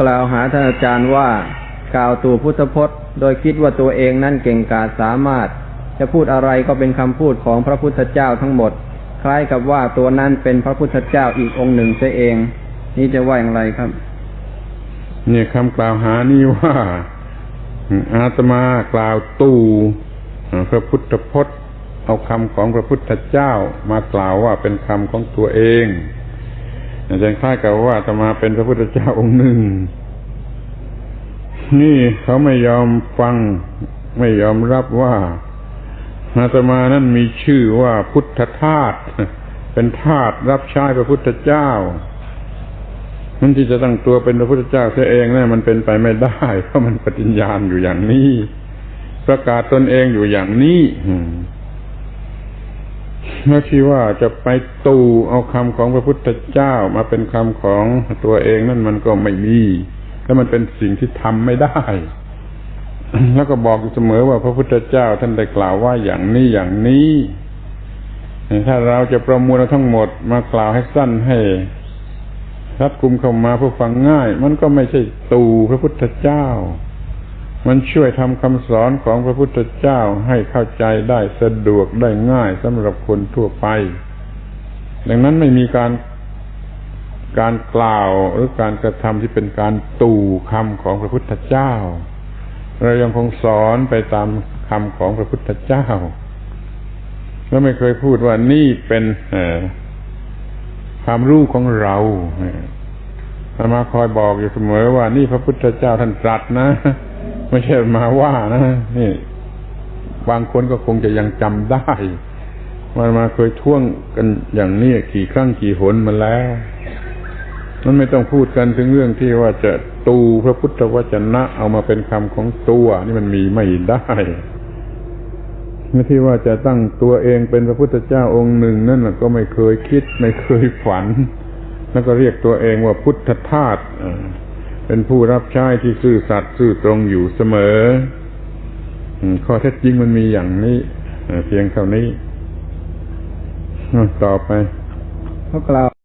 กล่าวหาท่านอาจารย์ว่ากล่าวตู่พุทธพจน์ โดยคิดว่าตัวเองนั่นเก่งกาจสามารถ จะพูดอะไรก็เป็นคำพูดของพระพุทธเจ้าทั้งหมด คล้ายกับว่าตัวนั้นเป็นพระพุทธเจ้าอีกองค์หนึ่งเสียเอง นี่จะว่าอย่างไรครับ เนี่ยคำกล่าวหานี้ว่าอาตมากล่าวตู่พระพุทธพจน์ เอาคำของพระพุทธเจ้ามากล่าวว่าเป็นคำของตัวเอง อาจารย์คล้ายกับว่าอาตมาเป็นพระพุทธเจ้าองค์หนึ่ง นี่เขาไม่ยอมฟัง ไม่ยอมรับว่าอาตมานั้นมีชื่อว่าพุทธทาสเป็นทาสรับใช้พระพุทธเจ้ามันที่จะตั้งตัวเป็นพระพุทธเจ้าเสียเองนะมันเป็นไปไม่ได้เพราะมันปฏิญญาณอยู่อย่างนี้ ประกาศตนเองอยู่อย่างนี้ แล้วที่ว่าจะไปตู่เอาคำของพระพุทธเจ้ามาเป็นคำของตัวเองนั่นมันก็ไม่มีแล้วมันเป็นสิ่งที่ทำไม่ได้ แล้วก็บอกเสมอว่าพระพุทธเจ้า ท่านได้กล่าวว่าอย่างนี้อย่างนี้ถ้าเราจะประมวลทั้งหมดมากล่าวให้สั้นให้รัดกุมเข้ามาเพื่อฟังง่าย มันก็ไม่ใช่ตูพระพุทธเจ้า มันช่วยทำคำสอนของพระพุทธเจ้าให้เข้าใจได้สะดวกได้ง่ายสำหรับคนทั่วไป ดังนั้นไม่มีการการกล่าวหรือการกระทำที่เป็นการตู่คำของพระพุทธเจ้า เรายังคงสอนไปตามคำของพระพุทธเจ้า แล้วไม่เคยพูดว่านี่เป็นความรู้ของเราอามาคอยบอกอยู่เสมอว่านี่พระพุทธเจ้าท่านตรัสนะ ไม่ใช่มาว่านะนี่บางคนก็คงจะยังจำได้มามาเคยท่วงกันอย่างนี้กี่ครั้งกี่หนมาแล้ว มันไม่ต้องพูดกันถึงเรื่องที่ว่าจะตูพระพุทธวจนะ เอามาเป็นคำของตัว นี่มันมีไม่ได้ไม่ที่ว่าจะตั้งตัวเองเป็นพระพุทธเจ้าองค์หนึ่ง นั่นก็ไม่เคยคิด ไม่เคยฝัน แล้วก็เรียกตัวเองว่าพุทธทาส เป็นผู้รับใช้ที่ซื่อสัตย์ซื่อตรงอยู่เสมอข้อเท็จจริงมันมีอย่างนี้เพียงเท่านี้ต่อไปเขากล่าว